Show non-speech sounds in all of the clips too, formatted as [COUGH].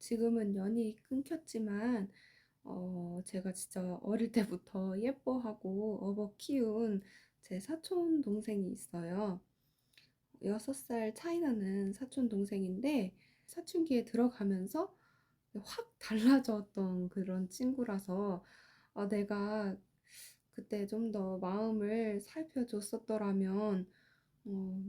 지금은 연이 끊겼지만 어 제가 진짜 어릴 때부터 예뻐하고 업어 키운 제 사촌 동생이 있어요. 6살 차이 나는 사촌 동생인데 사춘기에 들어가면서 확 달라졌던 그런 친구라서 아 내가 그때 좀 더 마음을 살펴줬었더라면 어'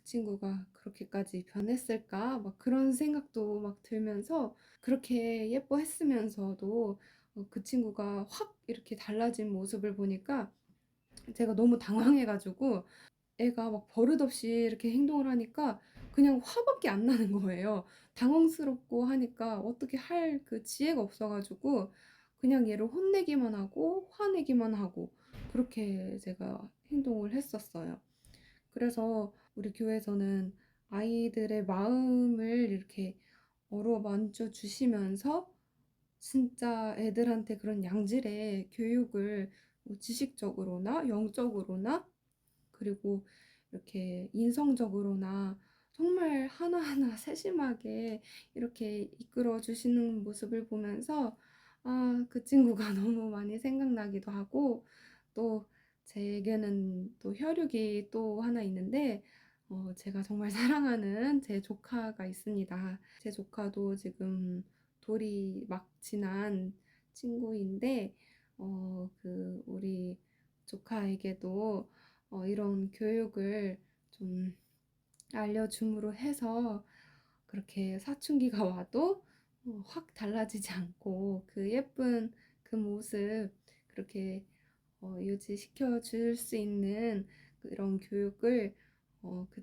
그 친구가 그렇게까지 변했을까?' 막 그런 생각도 막 들면서 그렇게 예뻐했으면서도 어그 친구가 확 이렇게 달라진 모습을 보니까 제가 너무 당황해 가지고 애가 막 버릇없이 이렇게 행동을 하니까 그냥 화밖에 안 나는 거예요. 당황스럽고 하니까 어떻게 할 그 지혜가 없어 가지고 그냥 얘를 혼내기만 하고 화내기만 하고 그렇게 제가 행동을 했었어요. 그래서 우리 교회에서는 아이들의 마음을 이렇게 어루만져 주시면서 진짜 애들한테 그런 양질의 교육을 뭐 지식적으로나 영적으로나 그리고 이렇게 인성적으로나 정말 하나하나 [LAUGHS] 세심하게 이렇게 이끌어 주시는 모습을 보면서 아 그 친구가 [LAUGHS] 너무 많이 생각나기도 하고 또 제게는 또 혈육이 또 하나 있는데 어 제가 정말 [LAUGHS] 사랑하는 제 조카가 있습니다. 제 조카도 지금 돌이 막 지난 친구인데 어 그 우리 조카에게도 어 이런 교육을 좀 알려줌으로 해서 그렇게 사춘기가 [LAUGHS] 와도 어 확 달라지지 않고 그 예쁜 그 모습 그렇게 어 유지시켜 줄 수 있는 그런 교육을 어 그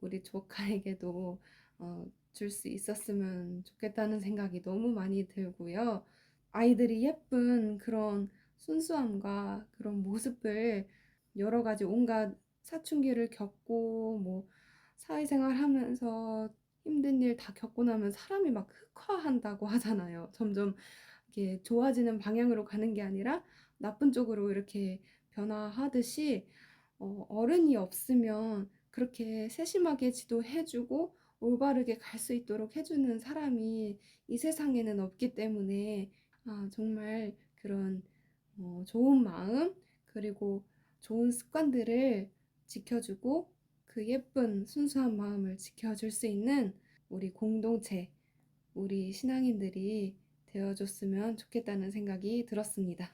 우리 조카에게도 어 줄 수 있었으면 좋겠다는 생각이 너무 많이 들고요. 아이들이 예쁜 그런 순수함과 그런 모습을 여러 가지 온갖 사춘기를 겪고 뭐 사회생활 하면서 힘든 일 다 겪고 나면 사람이 막 흑화한다고 하잖아요. 점점 이렇게 좋아지는 방향으로 가는 게 아니라 나쁜 쪽으로 이렇게 변화하듯이 어 어른이 없으면 그렇게 세심하게 지도해 주고 올바르게 갈 수 있도록 해 주는 사람이 이 세상에는 없기 때문에 아 정말 그런 어 좋은 마음 그리고 좋은 습관들을 지켜 주고 그 예쁜 순수한 마음을 지켜줄 수 있는 우리 공동체, 우리 신앙인들이 되어 줬으면 좋겠다는 생각이 들었습니다.